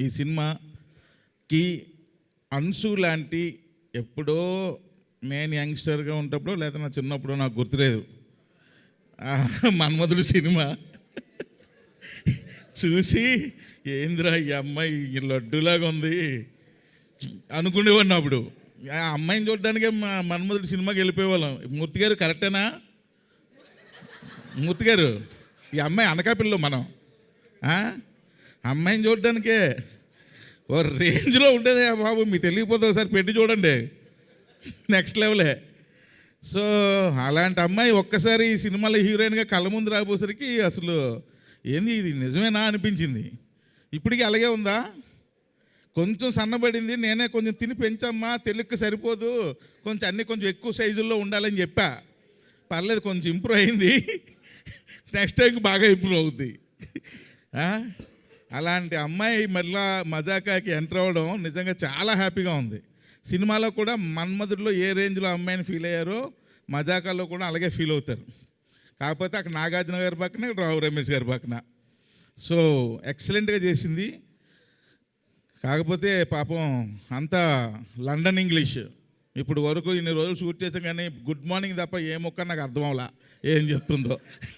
ఈ సినిమాకి అన్సు లాంటి ఎప్పుడో నేను యంగ్స్టర్గా ఉన్నప్పుడు లేదా నా చిన్నప్పుడు నాకు గుర్తులేదు. మన్మధుడు సినిమా. చూసి ఏందిరా ఈ అమ్మాయి ఈ లడ్డులాగా ఉంది. అనుకునేవాడిని అప్పుడు. ఆ అమ్మాయిని చూడడానికే మా మన్మధుడు సినిమాకి వెళ్ళిపోయేవాళ్ళం. మూర్తి గారు కరెక్టేనా? మూర్తి గారు ఈ అమ్మాయి అనకాపిల్ల మనం. అమ్మాయిని చూడడానికే. ఓ రేంజ్లో ఉండేది బాబు. మీకు తెలియకపోతే ఒకసారి పెట్టి చూడండి. నెక్స్ట్ లెవెలే. సో అలాంటి అమ్మాయి ఒక్కసారి ఈ సినిమాలో హీరోయిన్గా కళ్ళ ముందు రాబోసరికి అసలు ఏంది ఇది? నిజమేనా అనిపించింది. ఇప్పటికీ అలాగే ఉందా? కొంచెం సన్నబడింది. నేనే కొంచెం తిని పెంచమ్మా. తెలుగుకి సరిపోదు. కొంచెం అన్నీ కొంచెం ఎక్కువ సైజుల్లో ఉండాలని చెప్పా. పర్లేదు కొంచెం ఇంప్రూవ్ అయింది. నెక్స్ట్ టైంకి బాగా ఇంప్రూవ్ అవుద్ది. అలాంటి అమ్మాయి మళ్ళా మజాకాకి ఎంటర్ అవ్వడం నిజంగా చాలా హ్యాపీగా ఉంది. సినిమాలో కూడా మన్మధుడిలో ఏ రేంజ్లో అమ్మాయిని ఫీల్ అయ్యారో మజాకాలో కూడా అలాగే ఫీల్ అవుతారు. కాకపోతే అక్కడ నాగార్జున గారి పక్కన రావు రమేష్ గారి పక్కన. సో ఎక్సలెంట్గా చేసింది. కాకపోతే పాపం అంతా లండన్ ఇంగ్లీష్. ఇప్పుడు వరకు ఇన్ని రోజులు షూట్ చేసాం కానీ గుడ్ మార్నింగ్ తప్ప ఏ మొక్క నాకు అర్థం అవలా ఏం చెప్తుందో.